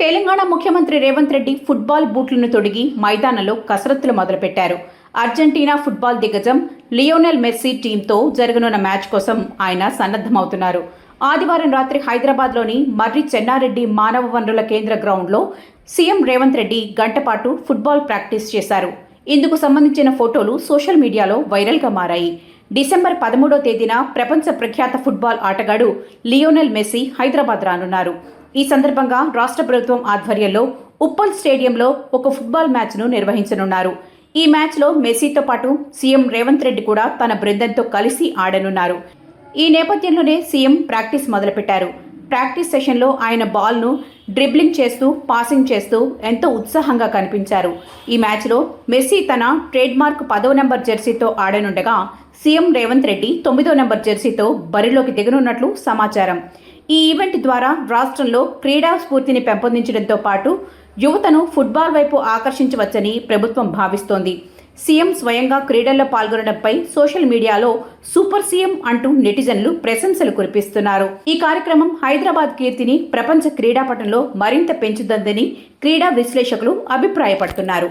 తెలంగాణ ముఖ్యమంత్రి రేవంత్ రెడ్డి ఫుట్బాల్ బూట్లను తొడిగి మైదానంలో కసరత్తులు మొదలుపెట్టారు. అర్జెంటీనా ఫుట్బాల్ దిగ్గజం లియోనెల్ మెస్సీ టీంతో జరగనున్న మ్యాచ్ కోసం ఆయన సన్నద్ధమవుతున్నారు. ఆదివారం రాత్రి హైదరాబాద్లోని మర్రి చెన్నారెడ్డి మానవ వనరుల కేంద్ర గ్రౌండ్లో సీఎం రేవంత్ రెడ్డి గంటపాటు ఫుట్బాల్ ప్రాక్టీస్ చేశారు. ఇందుకు సంబంధించిన ఫోటోలు సోషల్ మీడియాలో వైరల్గా మారాయి. డిసెంబర్ పదమూడో తేదీన ప్రపంచ ప్రఖ్యాత ఫుట్బాల్ ఆటగాడు లియోనెల్ మెస్సీ హైదరాబాద్ రానున్నారు. ఈ సందర్భంగా రాష్ట్ర ప్రభుత్వం ఆధ్వర్యంలో ఉప్పల్ స్టేడియంలో ఒక ఫుట్బాల్ మ్యాచ్ను నిర్వహించనున్నారు. ఈ మ్యాచ్లో మెస్సీతో పాటు సీఎం రేవంత్ రెడ్డి కూడా తన బృందంతో కలిసి ఆడనున్నారు. ఈ నేపథ్యంలోనే సీఎం ప్రాక్టీస్ మొదలుపెట్టారు. ప్రాక్టీస్ సెషన్లో ఆయన బాల్ను డ్రిబ్లింగ్ చేస్తూ పాసింగ్ చేస్తూ ఎంతో ఉత్సాహంగా కనిపించారు. ఈ మ్యాచ్లో మెస్సీ తన ట్రేడ్మార్క్ పదో నెంబర్ జెర్సీతో ఆడనుండగా సీఎం రేవంత్ రెడ్డి తొమ్మిదో నెంబర్ జెర్సీతో బరిలోకి దిగనున్నట్లు సమాచారం. ఈ ఈవెంట్ ద్వారా రాష్ట్రంలో క్రీడా స్ఫూర్తిని పెంపొందించడంతో పాటు యువతను ఫుట్బాల్ వైపు ఆకర్షించవచ్చని ప్రభుత్వం భావిస్తోంది. సీఎం స్వయంగా క్రీడల్లో పాల్గొనడంపై సోషల్ మీడియాలో సూపర్ సీఎం అంటూ నెటిజన్లు ప్రశంసలు కురిపిస్తున్నారు. ఈ కార్యక్రమం హైదరాబాద్ కీర్తిని ప్రపంచ క్రీడాపటంలో మరింత పెంచుతుందని క్రీడా విశ్లేషకులు అభిప్రాయపడుతున్నారు.